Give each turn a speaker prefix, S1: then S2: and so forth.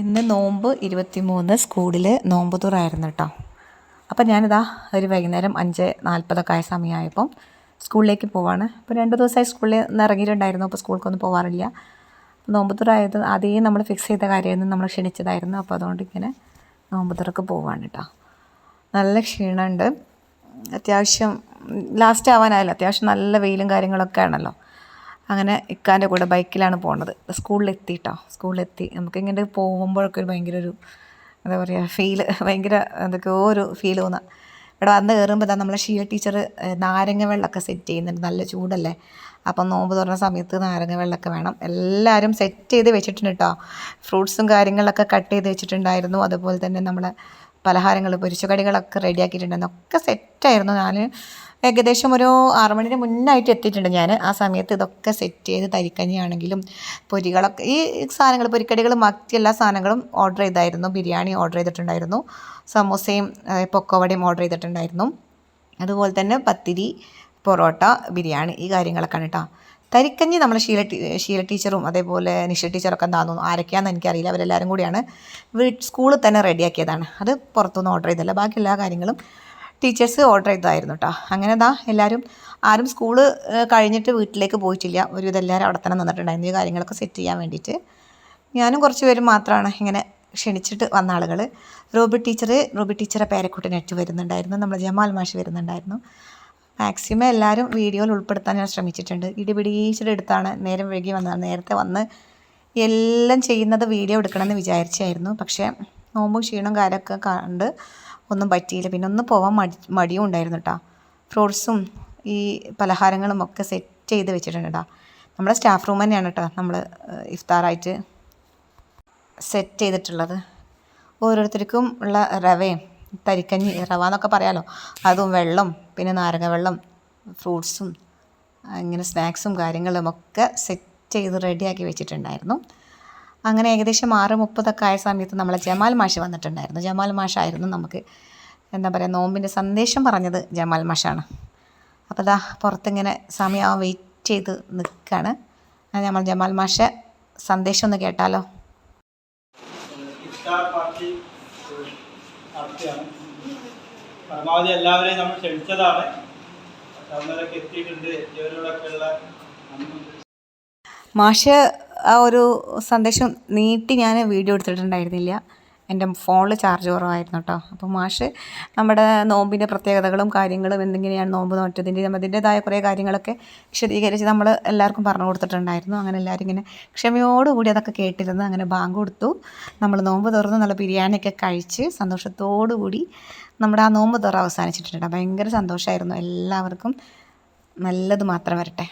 S1: ഇന്ന് നോമ്പ് ഇരുപത്തി മൂന്ന് സ്കൂളിൽ നോമ്പ് തുറായിരുന്നു കേട്ടോ അപ്പം ഞാനിതാ ഒരു വൈകുന്നേരം അഞ്ച് നാൽപ്പതൊക്കെ ആയ സമയമായപ്പം സ്കൂളിലേക്ക് പോവാണ്. ഇപ്പോൾ രണ്ട് ദിവസമായി സ്കൂളിൽ നിന്ന് ഇറങ്ങിയിട്ടുണ്ടായിരുന്നു അപ്പോൾ സ്കൂളിലേക്കൊന്നും പോകാറില്ല നോമ്പ് തുറായത് ആദ്യം നമ്മൾ ഫിക്സ് ചെയ്ത കാര്യമായിരുന്നു നമ്മൾ ക്ഷണിച്ചതായിരുന്നു. അപ്പോൾ അതുകൊണ്ട് ഇങ്ങനെ നോമ്പ് തുറക്ക് പോവാണ് കേട്ടോ നല്ല ക്ഷീണമുണ്ട് അത്യാവശ്യം ലാസ്റ്റ് ആവാനായല്ലോ അത്യാവശ്യം നല്ല വെയിലും കാര്യങ്ങളൊക്കെ ആണല്ലോ. അങ്ങനെ ഇക്കാന്റെ കൂടെ ബൈക്കിലാണ് പോണത്. സ്കൂളിലെത്തി കേട്ടോ സ്കൂളിലെത്തി. നമുക്കിങ്ങനെ പോകുമ്പോഴൊക്കെ ഒരു ഭയങ്കര ഒരു എന്താ പറയുക ഫീൽ ഭയങ്കര എന്തൊക്കെയോ ഒരു ഫീൽ തോന്നുക ഇവിടെ വന്ന് കയറുമ്പോൾ തന്നെ നമ്മളെ ഷിയ ടീച്ചർ നാരങ്ങ വെള്ളമൊക്കെ സെറ്റ് ചെയ്യുന്നുണ്ട്. നല്ല ചൂടല്ലേ? അപ്പം നോമ്പ് തുറന്ന സമയത്ത് നാരങ്ങ വെള്ളമൊക്കെ വേണം. എല്ലാവരും സെറ്റ് ചെയ്ത് വെച്ചിട്ടുണ്ട് കേട്ടോ ഫ്രൂട്ട്സും കാര്യങ്ങളൊക്കെ കട്ട് ചെയ്ത് വെച്ചിട്ടുണ്ടായിരുന്നു. അതുപോലെ തന്നെ നമ്മളെ പലഹാരങ്ങൾ പൊരിച്ചു കടികളൊക്കെ റെഡിയാക്കിയിട്ടുണ്ടായിരുന്നു ഒക്കെ സെറ്റായിരുന്നു ഞാൻ ഏകദേശം ഒരു ആറു മണിന് മുന്നായിട്ട് എത്തിയിട്ടുണ്ട് ഞാൻ ആ സമയത്ത് ഇതൊക്കെ സെറ്റ് ചെയ്ത് തരിക്കഞ്ഞിയാണെങ്കിലും പൊരികളൊക്കെ ഈ സാധനങ്ങൾ പൊരിക്കടികൾ മറ്റ് എല്ലാ സാധനങ്ങളും ഓർഡർ ചെയ്തായിരുന്നു. ബിരിയാണി ഓർഡർ ചെയ്തിട്ടുണ്ടായിരുന്നു. സമോസയും പൊക്കോവടയും ഓർഡർ ചെയ്തിട്ടുണ്ടായിരുന്നു. അതുപോലെ തന്നെ പത്തിരി പൊറോട്ട ബിരിയാണി ഈ കാര്യങ്ങളൊക്കെയാണ് കേട്ടോ തരിക്കഞ്ഞി നമ്മൾ ടീ ഷീല ടീച്ചറും അതേപോലെ നിഷ ടീച്ചറൊക്കെ എന്താണെന്നു ആരൊക്കെയാണെന്ന് എനിക്കറിയില്ല. അവരെല്ലാവരും കൂടിയാണ് വീട്ട് സ്കൂളിൽ തന്നെ റെഡിയാക്കിയതാണ് അത് പുറത്തുനിന്ന് ഓർഡർ ചെയ്തല്ല ബാക്കി എല്ലാ കാര്യങ്ങളും ടീച്ചേഴ്സ് ഓർഡർ ചെയ്തതായിരുന്നു കേട്ടോ അങ്ങനെ ദാ എല്ലാവരും ആരും സ്കൂൾ കഴിഞ്ഞിട്ട് വീട്ടിലേക്ക് പോയിട്ടില്ല. ഒരു ഇതെല്ലാവരും അവിടെ തന്നെ നിന്നിട്ടുണ്ടായിരുന്നു. ഈ കാര്യങ്ങളൊക്കെ സെറ്റ് ചെയ്യാൻ വേണ്ടിയിട്ട്. ഞാനും കുറച്ച് പേരും മാത്രമാണ് ഇങ്ങനെ ക്ഷണിച്ചിട്ട് വന്ന ആളുകൾ റോബി ടീച്ചർ റോബി ടീച്ചറെ പേരക്കുട്ടനായിട്ട് വരുന്നുണ്ടായിരുന്നു. നമ്മൾ ജമാൽ മാഷ് വരുന്നുണ്ടായിരുന്നു. മാക്സിമം എല്ലാവരും വീഡിയോയിൽ ഉൾപ്പെടുത്താൻ ഞാൻ ശ്രമിച്ചിട്ടുണ്ട്. ഇടിപിടിച്ചിട്ട് എടുത്താണ് നേരം വൈകി വന്നത്. നേരത്തെ വന്ന് എല്ലാം ചെയ്യുന്നത് വീഡിയോ എടുക്കണമെന്ന് വിചാരിച്ചായിരുന്നു. പക്ഷേ നോമ്പും ക്ഷീണം കാര്യമൊക്കെ കണ്ട് ഒന്നും പറ്റിയില്ല. പിന്നെ ഒന്ന് പോകാൻ മടി മടിയും ഉണ്ടായിരുന്നു കേട്ടോ ഫ്രൂട്ട്സും ഈ പലഹാരങ്ങളും ഒക്കെ സെറ്റ് ചെയ്ത് വെച്ചിട്ടുണ്ട് കേട്ടോ നമ്മുടെ സ്റ്റാഫ് റൂം തന്നെയാണ് കേട്ടോ നമ്മൾ ഇഫ്താറായിട്ട് സെറ്റ് ചെയ്തിട്ടുള്ളത്. ഓരോരുത്തർക്കും ഉള്ള റവയും തരിക്കഞ്ഞി റവ എന്നൊക്കെ പറയാമല്ലോ അതും വെള്ളം പിന്നെ നാരങ്ങ വെള്ളം ഫ്രൂട്ട്സും ഇങ്ങനെ സ്നാക്സും കാര്യങ്ങളും ഒക്കെ സെറ്റ് ചെയ്ത് റെഡിയാക്കി വെച്ചിട്ടുണ്ടായിരുന്നു. അങ്ങനെ ഏകദേശം ആറ് മുപ്പതൊക്കെ ആയ സമയത്ത് നമ്മളെ ജമാൽ മാഷ് വന്നിട്ടുണ്ടായിരുന്നു. ജമാൽ മാഷായിരുന്നു നമുക്ക് എന്താ പറയുക നോമ്പിന്റെ സന്ദേശം പറഞ്ഞത് ജമാൽ മാഷാണ്. അപ്പോൾ ദാ പുറത്തിങ്ങനെ സമയം വെയിറ്റ് ചെയ്ത് നിൽക്കുകയാണ് നമ്മൾ ജമാൽ മാഷ സന്ദേശം ഒന്ന് കേട്ടാലോ?
S2: പരമാവധി എല്ലാവരെയും നമ്മൾ ക്ഷണിച്ചതാണ്.
S1: മാഷ് ആ ഒരു സന്ദേശം നീട്ടി ഞാൻ വീഡിയോ എടുത്തിട്ടുണ്ടായിരുന്നില്ല. എന്റെ ഫോണിൽ ചാർജ് കുറവായിരുന്നു കേട്ടോ. അപ്പോൾ മാഷ് നമ്മുടെ നോമ്പിന്റെ പ്രത്യേകതകളും കാര്യങ്ങളും എന്തെങ്ങനെയാണ് നോമ്പ് നോറ്റതിന്റെ അതിന്റേതായ കുറേ കാര്യങ്ങളൊക്കെ വിശദീകരിച്ച് നമ്മൾ എല്ലാവർക്കും പറഞ്ഞു കൊടുത്തിട്ടുണ്ടായിരുന്നു. അങ്ങനെ എല്ലാവരും ഇങ്ങനെ ക്ഷമയോടുകൂടി അതൊക്കെ കേട്ടിരുന്നു അങ്ങനെ ബാങ്ക് കൊടുത്തു. നമ്മൾ നോമ്പ് തുറന്ന് നല്ല ബിരിയാണിയൊക്കെ കഴിച്ച് സന്തോഷത്തോടു കൂടി നമ്മുടെ ആ നോമ്പ് തുറ അവസാനിച്ചിട്ടുണ്ട് ഭയങ്കര സന്തോഷമായിരുന്നു. എല്ലാവർക്കും നല്ലത് മാത്രം വരട്ടെ.